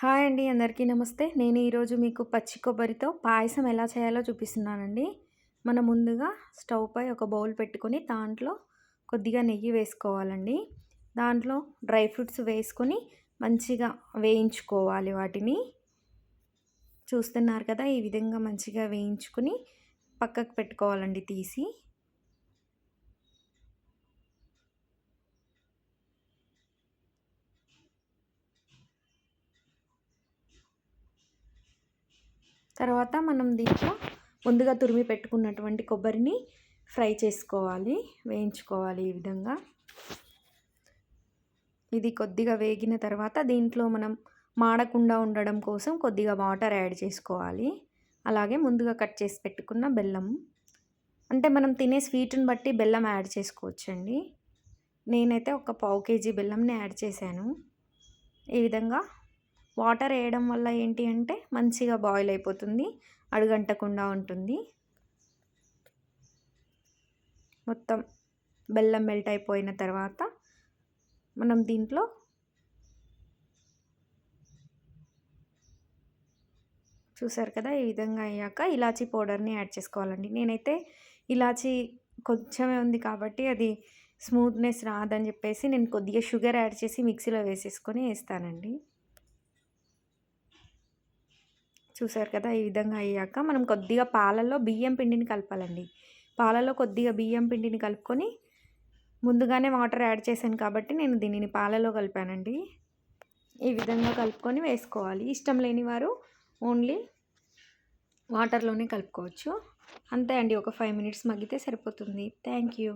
Hi అండి అందరికీ నమస్తే. నేను ఈరోజు మీకు పచ్చి కొబ్బరితో పాయసం ఎలా చేయాలో చూపిస్తున్నానండి. మనం ముందుగా స్టవ్ పై ఒక బౌల్ పెట్టుకొని దాంట్లో కొద్దిగా నెయ్యి వేసుకోవాలండి. దాంట్లో డ్రై ఫ్రూట్స్ వేసుకొని మంచిగా వేయించుకోవాలి వాటిని. చూస్తున్నారు కదా ఈ విధంగా మంచిగా వేయించుకుని పక్కకు పెట్టుకోవాలండి తీసి. తర్వాత మనం దీంట్లో ముందుగా తురిమి పెట్టుకున్నటువంటి కొబ్బరిని ఫ్రై చేసుకోవాలి వేయించుకోవాలి ఈ విధంగా. ఇది కొద్దిగా వేగిన తర్వాత దీంట్లో మనం మాడకుండా ఉండడం కోసం కొద్దిగా వాటర్ యాడ్ చేసుకోవాలి. అలాగే ముందుగా కట్ చేసి పెట్టుకున్న బెల్లం. అంటే మనం తినే స్వీట్ని బట్టి బెల్లం యాడ్ చేసుకోవచ్చండి. నేనైతే ఒక పావు కేజీ బెల్లంని యాడ్ చేశాను. ఈ విధంగా వాటర్ వేయడం వల్ల ఏంటి అంటే మంచిగా బాయిల్ అయిపోతుంది అడుగంటకుండా ఉంటుంది. మొత్తం బెల్లం మెల్ట్ అయిపోయిన తర్వాత మనం దీంట్లో చూసారు కదా ఈ విధంగా అయ్యాక ఇలాచీ పౌడర్ని యాడ్ చేసుకోవాలండి. నేనైతే ఇలాచీ కొంచెమే ఉంది కాబట్టి అది స్మూత్నెస్ రాదని చెప్పేసి నేను కొద్దిగా షుగర్ యాడ్ చేసి మిక్సీలో వేసేసుకొని వేస్తానండి. చూసారు కదా ఈ విధంగా అయ్యాక మనం కొద్దిగా పాలల్లో బియ్యం పిండిని కలపాలండి. పాలలో కొద్దిగా బియ్యం పిండిని కలుపుకొని ముందుగానే వాటర్ యాడ్ చేశాను కాబట్టి నేను దీనిని పాలలో కలిపానండి. ఈ విధంగా కలుపుకొని వేసుకోవాలి. ఇష్టం లేని వారు ఓన్లీ వాటర్లోనే కలుపుకోవచ్చు. అంతే అండి. ఒక ఫైవ్ మినిట్స్ మగ్గితే సరిపోతుంది. Thank you.